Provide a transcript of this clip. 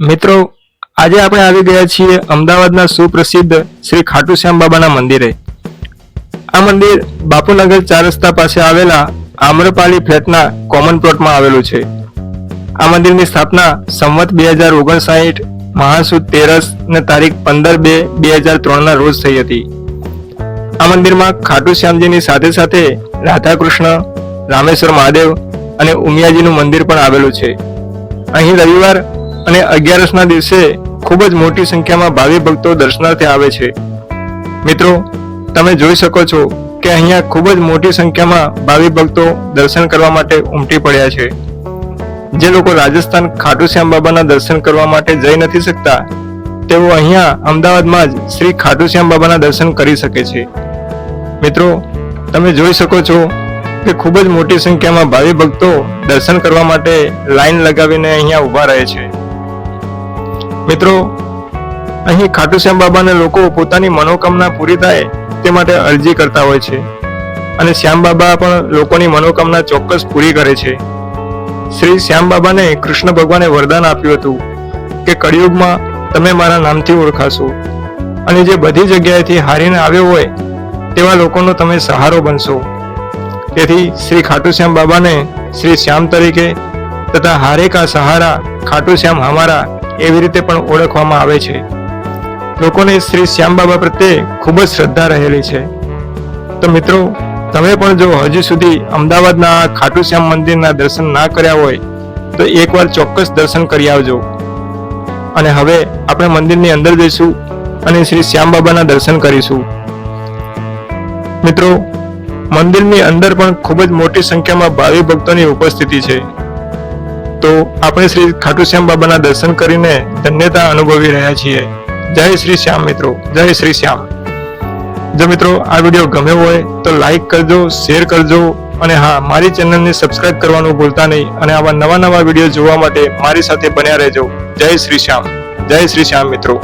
મિત્રો, આજે આપણે આવી ગયા છીએ અમદાવાદના સુપ્રસિદ્ધ શ્રી ખાટુ શ્યામ બાબાના મંદિરે. આ મંદિર બાપુનગર ચાર રસ્તા પાસે આવેલા આમ્રપાલી ફ્લેટના કોમન પ્લોટમાં આવેલું છે. આ મંદિરની સ્થાપના સંવત બે હજાર ઓગણસાઠ મહાસુદ તેરસ ને તારીખ પંદર બે બે હજાર ત્રણના રોજ થઈ હતી. આ મંદિરમાં ખાટુ શ્યામજીની સાથે સાથે રાધાકૃષ્ણ, રામેશ્વર મહાદેવ અને ઉમિયાજીનું મંદિર પણ આવેલું છે. અહીં રવિવાર અને અગિયારસના દિવસે ખૂબ જ મોટી સંખ્યામાં ભાવિ ભક્તો દર્શનાર્થે આવે છે. મિત્રો, તમે જોઈ શકો છો કે અહીંયા ખૂબ જ મોટી સંખ્યામાં ભાવિ ભક્તો દર્શન કરવા માટે ઉમટી પડ્યા છે. જે લોકો રાજસ્થાન ખાટુ શ્યામ બાબાના દર્શન કરવા માટે જઈ નથી શકતા, તેઓ અહીંયા અમદાવાદમાં જ શ્રી ખાટુ શ્યામ બાબાના દર્શન કરી શકે છે. મિત્રો, તમે જોઈ શકો છો કે ખૂબ જ મોટી સંખ્યામાં ભાવિ ભક્તો દર્શન કરવા માટે લાઈન લગાવીને અહીંયા ઊભા રહે છે. મિત્રો, અહીં ખાટુ શ્યામ બાબાને લોકો પોતાની મનોકામના પૂરી થાય તે માટે અરજી કરતા હોય છે. અને શ્યામ બાબા પણ લોકોની મનોકામના ચોક્કસ પૂરી કરે છે. શ્રી શ્યામ બાબાને કૃષ્ણ ભગવાને વરદાન આપ્યું હતું કે કળિયુગમાં તમે મારા નામથી ઓળખાશો. અને જે બધી જગ્યાએથી હારીને આવ્યો હોય તેવા લોકોનો તમે સહારો બનશો. તેથી શ્રી ખાટુ શ્યામ બાબાને શ્રી શ્યામ તરીકે તથા હારે કા સહારા ખાટુ શ્યામ હમારા એવી રીતે પણ ઓળખવામાં આવે છે. લોકોને શ્રી શ્યામ બાબા પ્રત્યે ખૂબ જ શ્રદ્ધા રહેલી છે. તો મિત્રો, તમે પણ જો હજુ સુધી અમદાવાદના ખાટુ શ્યામ મંદિરના દર્શન ના કર્યા હોય, તો એકવાર ચોક્કસ દર્શન કરી આવજો. અને હવે આપણે મંદિરની અંદર જઈશું અને શ્રી શ્યામ બાબાના દર્શન કરીશું. મિત્રો, મંદિરની અંદર પણ ખૂબ જ મોટી સંખ્યામાં ભાવિ ભક્તોની ઉપસ્થિતિ છે. તો આપણે શ્રી ખાટુ શ્યામ બાબાના દર્શન કરીને ધન્યતા અનુભવી રહ્યા છીએ. જય શ્રી શ્યામ મિત્રો, જય શ્રી શ્યામ. જો મિત્રો આ વીડિયો ગમ્યો હોય તો લાઈક કરજો, શેર કરજો અને હા, મારી ચેનલને સબસ્ક્રાઇબ કરવાનું ભૂલતા નહીં અને આવા નવા નવા વીડિયો જોવા માટે મારી સાથે બન્યા રહેજો. જય શ્રી શ્યામ, જય શ્રી શ્યામ મિત્રો.